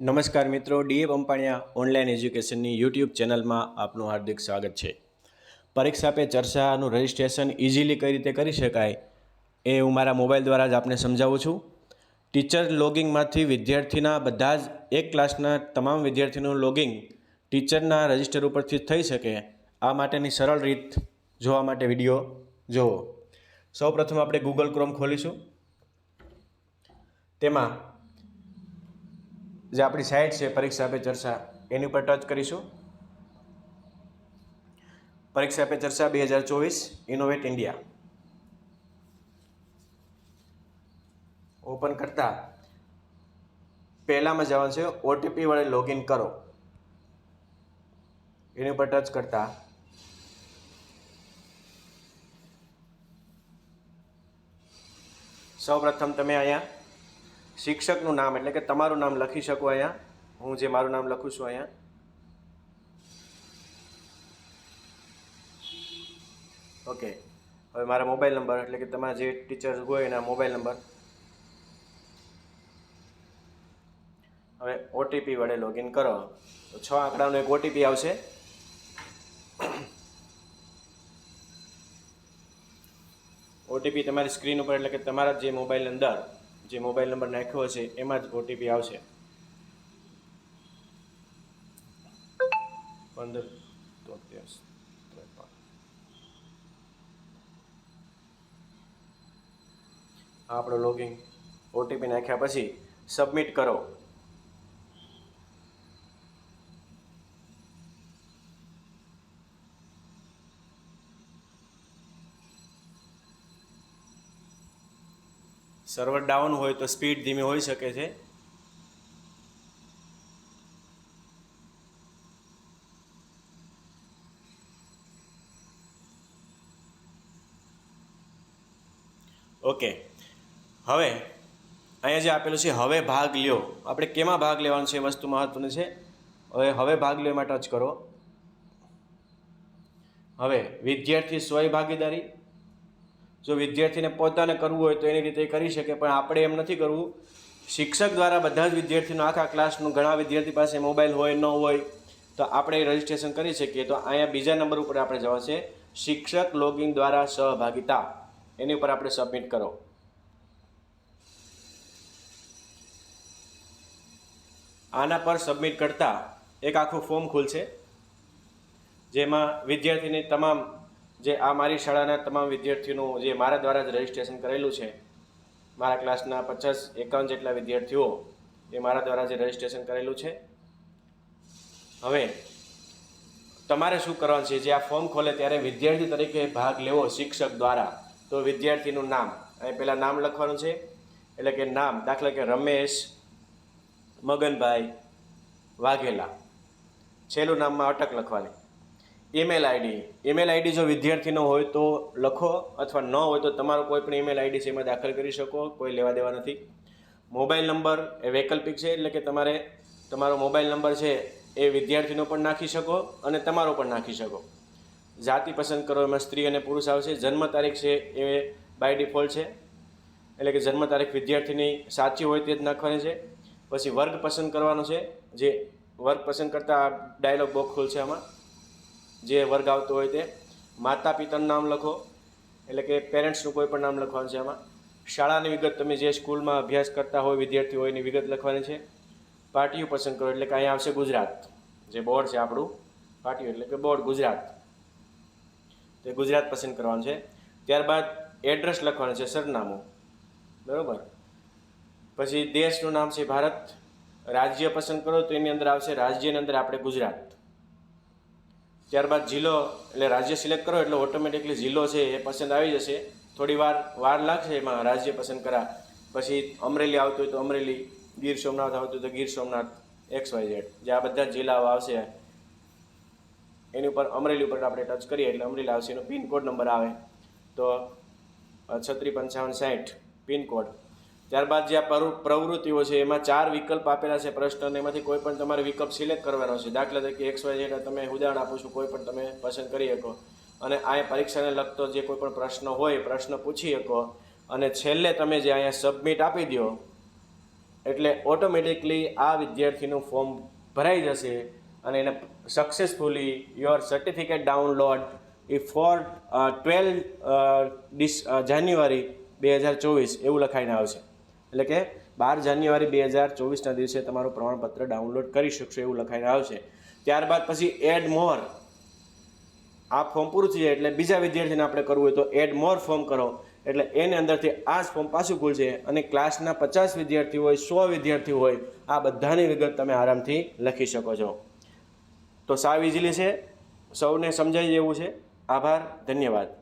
નમસ્કાર મિત્રો, DA Pampaniya online એજ્યુકેશનની યુટ્યુબ ચેનલમાં આપનું હાર્દિક સ્વાગત છે. પરીક્ષા પે ચર્ચાનું રજિસ્ટ્રેશન ઇઝીલી કઈ રીતે કરી શકાય એ હું મારા મોબાઈલ દ્વારા જ આપને સમજાવું છું. ટીચર લોગિંગમાંથી વિદ્યાર્થીના બધા જ એક ક્લાસના તમામ વિદ્યાર્થીનું લોગિંગ ટીચરના રજિસ્ટર ઉપરથી થઈ શકે. આ માટેની સરળ રીત જોવા માટે વીડિયો જુઓ સૌપ્રથમ આપણે ગૂગલ ક્રોમ ખોલીશું. તેમાં જે આપણી સાઇટ છે, પરીક્ષા પે ચર્ચા, એની ઉપર ટચ કરીશું. પરીક્ષા પે ચર્ચા બે હજાર ચોવીસ ઇનોવેટ ઇન્ડિયા ઓપન કરતા પહેલામાં જવાનું છે ઓટીપી વડે લોગિન કરો. એની ઉપર ટચ કરતા સૌપ્રથમ તમે અહીંયા શિક્ષકનું નામ, એટલે કે તમારું નામ લખી શકો અહીંયા? હું જે મારું નામ લખું છું અહીંયા. ઓકે હવે મારા મોબાઈલ નંબર, એટલે કે તમારા જે ટીચર હોય એના મોબાઈલ નંબર. હવે ઓટીપી વડે લોગિન કરો. તો છ આંકડાનો એક ઓટીપી આવશે. ઓટીપી તમારી સ્ક્રીન ઉપર, એટલે કે તમારા જે મોબાઈલ અંદર. જે મોબાઈલ નંબર નાખ્યો છે એમાં જ ઓટીપી આવશે. પંદર, તોતેર આપણો લોગિંગ ઓટીપી નાખ્યા પછી સબમિટ કરો. સર્વર ડાઉન હોય તો સ્પીડ ધીમી હોઈ શકે છે. ઓકે હવે, અહીંયા જે આપેલું છે, હવે ભાગ લ્યો. આપણે કેમાં ભાગ લેવાનો છે એ વસ્તુ મહત્વની છે. હવે હવે ભાગ લ્યો એમાં ટચ કરો. હવે, વિદ્યાર્થી સ્વય ભાગીદારી. જો વિદ્યાર્થીને પોતાને કરવું હોય તો એની રીતે કરી શકે, પણ આપણે એમ નથી કરવું. શિક્ષક દ્વારા બધા જ વિદ્યાર્થીનો આખા ક્લાસનું ઘણા વિદ્યાર્થી પાસે મોબાઈલ હોય, ન હોય, તો આપણે રજિસ્ટ્રેશન કરી શકીએ. તો અહીંયા બીજા નંબર ઉપર આપણે જવા છે શિક્ષક લોગિન દ્વારા સહભાગિતા. એની ઉપર આપણે સબમિટ કરો. આના પર સબમિટ કરતાં એક આખું ફોર્મ ખુલશે, જેમાં વિદ્યાર્થીની તમામ જે આ મારી શાળાના તમામ વિદ્યાર્થીઓનું જે મારા દ્વારા જ રજીસ્ટ્રેશન કરેલું છે, મારા ક્લાસના પચાસ એકાવન જેટલા વિદ્યાર્થીઓ એ મારા દ્વારા જે રજિસ્ટ્રેશન કરેલું છે. હવે તમારે શું કરવાનું છે, જે આ ફોર્મ ખોલે ત્યારે વિદ્યાર્થી તરીકે ભાગ લેવો શિક્ષક દ્વારા, તો વિદ્યાર્થીનું નામ, અહીં પહેલાં નામ લખવાનું છે, એટલે કે નામ દાખલા કે રમેશ મગનભાઈ વાઘેલા, છેલ્લું નામમાં અટક લખવાની. ઈમેલ આઈડી ઈમેલ આઈડી જો વિદ્યાર્થીનો હોય તો લખો અથવા ન હોય તો તમારો કોઈ પણ ઈમેલ આઈડી છે એમાં દાખલ કરી શકો, કોઈ લેવા દેવા નથી. મોબાઈલ નંબર એ વૈકલ્પિક છે એટલે કે તમારે તમારો મોબાઈલ નંબર છે એ વિદ્યાર્થીનો પણ નાખી શકો અને તમારો પણ નાખી શકો. જાતિ પસંદ કરો, એમાં સ્ત્રી અને પુરુષ આવશે. જન્મ તારીખ છે એ બાય ડિફોલ્ટ છે. એટલે કે જન્મ તારીખ વિદ્યાર્થીની સાચી હોય તે જ નાખવાની છે. પછી વર્ગ પસંદ કરવાનો છે. જે વર્ગ પસંદ કરતાં ડાયલોગ બોક્સ ખુલશે આમાં. જે વર્ગ આવતો હોય તે માતા પિતાનું નામ લખો. એટલે કે પેરેન્ટ્સનું કોઈ પણ નામ લખવાનું છે આમાં. શાળાની વિગત તમે જે સ્કૂલમાં અભ્યાસ કરતા હોય વિદ્યાર્થી હોય એની વિગત લખવાની છે. પાર્ટીઓ પસંદ કરો, એટલે કે અહીંયા આવશે ગુજરાત. જે બોર્ડ છે આપણું, પાર્ટીઓ, એટલે કે બોર્ડ ગુજરાત. તે ગુજરાત પસંદ કરવાનું છે. ત્યારબાદ એડ્રેસ લખવાનું છે સરનામું. બરાબર? પછી દેશનું નામ છે ભારત. રાજ્ય પસંદ કરો, તો એની અંદર આવશે રાજ્યની અંદર આપણે ગુજરાત. ત્યારબાદ જિલ્લો એટલે રાજ્ય સિલેક્ટ કરો એટલે ઓટોમેટિકલી જિલ્લો છે, એ પસંદ આવી જશે. થોડી વાર વાર લાગશે એમાં રાજ્ય પસંદ કરા. પછી અમરેલી આવતું હોય તો અમરેલી, ગીર સોમનાથ આવતું હોય તો Gir Somnath X Y Z. જે આ બધા જિલ્લાઓ આવશે. એની ઉપર, અમરેલી ઉપર આપણે ટચ કરીએ એટલે અમરેલી આવશે. એનો પિનકોડ નંબર આવે. તો છત્રી પંચાવન સાઠ પિનકોડ. ત્યારબાદ જે આ પ્રવૃ- પ્રવૃત્તિઓ છે, એમાં ચાર વિકલ્પ આપેલા છે પ્રશ્ન અને એમાંથી કોઈ પણ તમારે વિકલ્પ સિલેક્ટ કરવાનો છે. દાખલા તરીકે એક્સ, વાય, ઝેડ તમે ઉદાહરણ આપું છું, કોઈ પણ તમે પસંદ કરી શકો. અને આ પરીક્ષાને લગતો જે કોઈ પણ પ્રશ્ન હોય પ્રશ્ન પૂછી શકો. અને છેલ્લે તમે જે અહીંયા સબમિટ આપી દો, એટલે ઓટોમેટિકલી આ વિદ્યાર્થીનું ફોર્મ ભરાઈ જશે અને એને successfully your certificate download a four twelve dis જાન્યુઆરી બે હજાર ચોવીસ એવું લખાઈને આવશે. એટલે કે બાર જાન્યુઆરી બે હજાર ચોવીસના દિવસે તમારું પ્રમાણપત્ર ડાઉનલોડ કરી શકશો એવું લખાઈને આવશે. ત્યારબાદ પછી એડ મોર. આ ફોર્મ પૂરું થઈ જાય એટલે બીજા વિદ્યાર્થીને આપણે કરવું હોય તો એડ મોર ફોર્મ કરો. એટલે એની અંદરથી આ જ ફોર્મ પાછું ખુલશે અને ક્લાસના પચાસ વિદ્યાર્થી હોય, સો વિદ્યાર્થી હોય, આ બધાની વિગત તમે આરામથી લખી શકો છો. તો સાવ ઇઝીલી છે. સૌને સમજાઈ જેવું છે. આભાર. ધન્યવાદ.